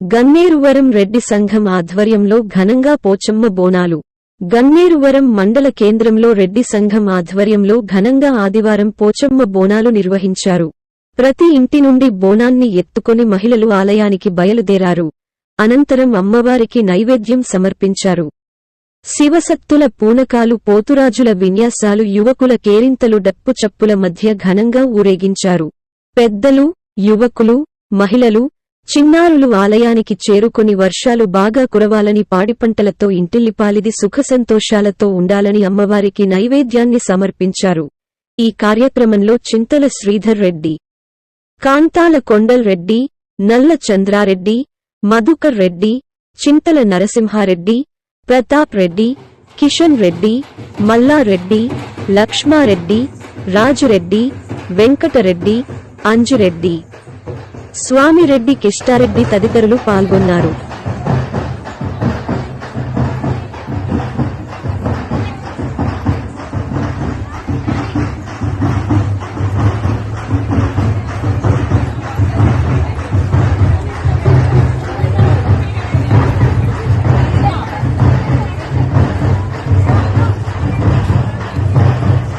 గన్నేరువరం రెడ్డి సంఘం ఆధ్వర్యంలో ఘనంగా పోచమ్మ బోనాలు. గన్నేరువరం మండల కేంద్రంలో రెడ్డి సంఘం ఆధ్వర్యంలో ఘనంగా ఆదివారం పోచమ్మ బోనాలు నిర్వహించారు. ప్రతి ఇంటి నుండి బోనాన్ని ఎత్తుకొని మహిళలు ఆలయానికి బయలుదేరారు. అనంతరం అమ్మవారికి నైవేద్యం సమర్పించారు. శివసత్తుల పూనకాలు పోతురాజుల విన్యాసాలు యువకుల కేరింతలు డప్పు చప్పుల మధ్య ఘనంగా ఊరేగించారు. పెద్దలు యువకులు మహిళలు చిన్నారులు ఆలయానికి చేరుకొని వర్షాలు బాగా కురవాలని పాడిపంటలతో ఇంటిల్లిపాలిది సుఖసంతోషాలతో ఉండాలని అమ్మవారికి నైవేద్యాన్ని సమర్పించారు. ఈ కార్యక్రమంలో చింతల శ్రీధర్ రెడ్డి కాంతాల కొండల్ రెడ్డి నల్ల చంద్రారెడ్డి మధుకర్ రెడ్డి చింతల నరసింహారెడ్డి ప్రతాప్ రెడ్డి కిషన్ రెడ్డి మల్లారెడ్డి లక్ష్మారెడ్డి రాజురెడ్డి వెంకటరెడ్డి అంజురెడ్డి. స్వామిరెడ్డి కిష్టారెడ్డి తదితరులు పాల్గొన్నారు.